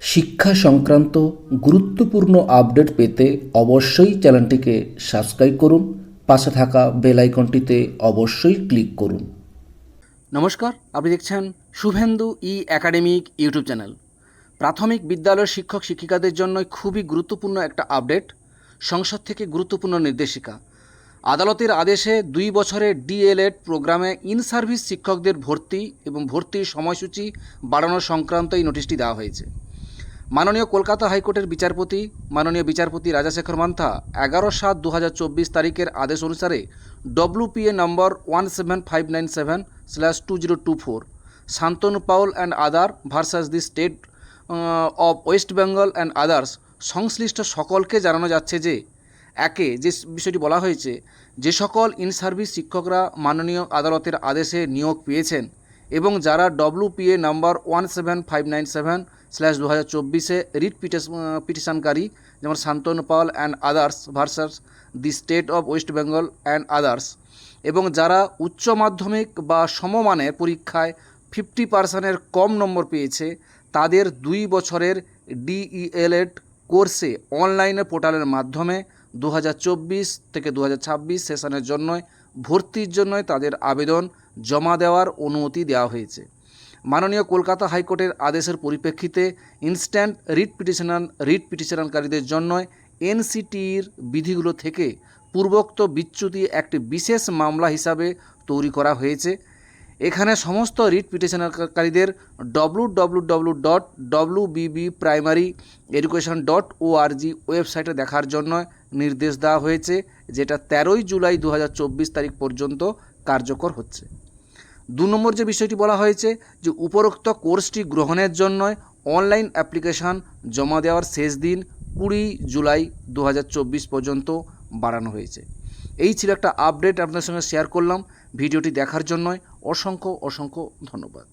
শিক্ষা সংক্রান্ত গুরুত্বপূর্ণ আপডেট পেতে অবশ্যই চ্যানেলটিকে সাবস্ক্রাইব করুন, পাশে থাকা বেল আইকনটিতে অবশ্যই ক্লিক করুন। নমস্কার, আপনি দেখছেন Shuvendu E academic YouTube channel. প্রাথমিক বিদ্যালয়ের শিক্ষক শিক্ষিকাদের জন্য খুবই গুরুত্বপূর্ণ একটা আপডেট, সংসদ থেকে গুরুত্বপূর্ণ নির্দেশিকা। আদালতের আদেশে দুই বছরের ডিএলএড প্রোগ্রামে ইন সার্ভিস শিক্ষকদের ভর্তি এবং ভর্তির সময়সূচি বাড়ানো সংক্রান্ত এই নোটিশটি দেওয়া হয়েছে। মাননীয় কলকাতা হাইকোর্টের বিচারপতি, মাননীয় বিচারপতি রাজাশেখর মান্থা এগারো সাত দু তারিখের আদেশ অনুসারে WPA number one seven five nine seven slash two zero two four, Shantanu Paul and other versus the state of West Bengal and others সংশ্লিষ্ট সকলকে জানানো যাচ্ছে যে, একে যে বিষয়টি বলা হয়েছে, যে সকল ইন সার্ভিস শিক্ষকরা মাননীয় আদালতের আদেশে নিয়োগ পেয়েছেন। এবং যারা WPA number one seven five nine seven slash দু হাজার চব্বিশে রিট পিটিশনকারী যেমন Shantanu Pal and others versus the state of West Bengal and others এবং যারা উচ্চ মাধ্যমিক বা সমমানের পরীক্ষায় ফিফটি পার্সেন্টের কম নম্বর পেয়েছে, তাদের দুই বছরের ডিইএলএড কোর্সে অনলাইনে পোর্টালের মাধ্যমে দু হাজার চব্বিশ থেকে দু হাজার ছাব্বিশ সেশনের জন্য ভর্তির জন্য তাদের আবেদন জমা দেওয়ার অনুমতি দেওয়া হয়েছে। মাননীয় কলকাতা হাইকোর্টের আদেশের পরিপ্রেক্ষিতে ইনস্ট্যান্ট রিট পিটিশনার, রিট পিটিশনারকারীদের জন্য এনসিটির বিধিগুলো থেকে পূর্বোক্ত বিচ্যুতি একটি বিশেষ মামলা হিসাবে তৈরি করা হয়েছে। এখানে সমস্ত writ পিটিশনারকারীদের W W W dot W BB primary education dot ORG ওয়েবসাইটে দেখার জন্য নির্দেশ দেওয়া হয়েছে, যেটা তেরোই জুলাই দু হাজার চব্বিশ তারিখ পর্যন্ত কার্যকর হচ্ছে। দু নম্বর যে বিষয়টি বলা হয়েছে যে উপরোক্ত কোর্সটি গ্রহণের জন্য অনলাইন অ্যাপ্লিকেশান জমা দেওয়ার শেষ দিন কুড়ি জুলাই দু হাজার চব্বিশ পর্যন্ত বাড়ানো হয়েছে। এই ছিল একটা আপডেট আপনার সঙ্গে শেয়ার করলাম। ভিডিওটি দেখার জন্য অসংখ্য অসংখ্য ধন্যবাদ।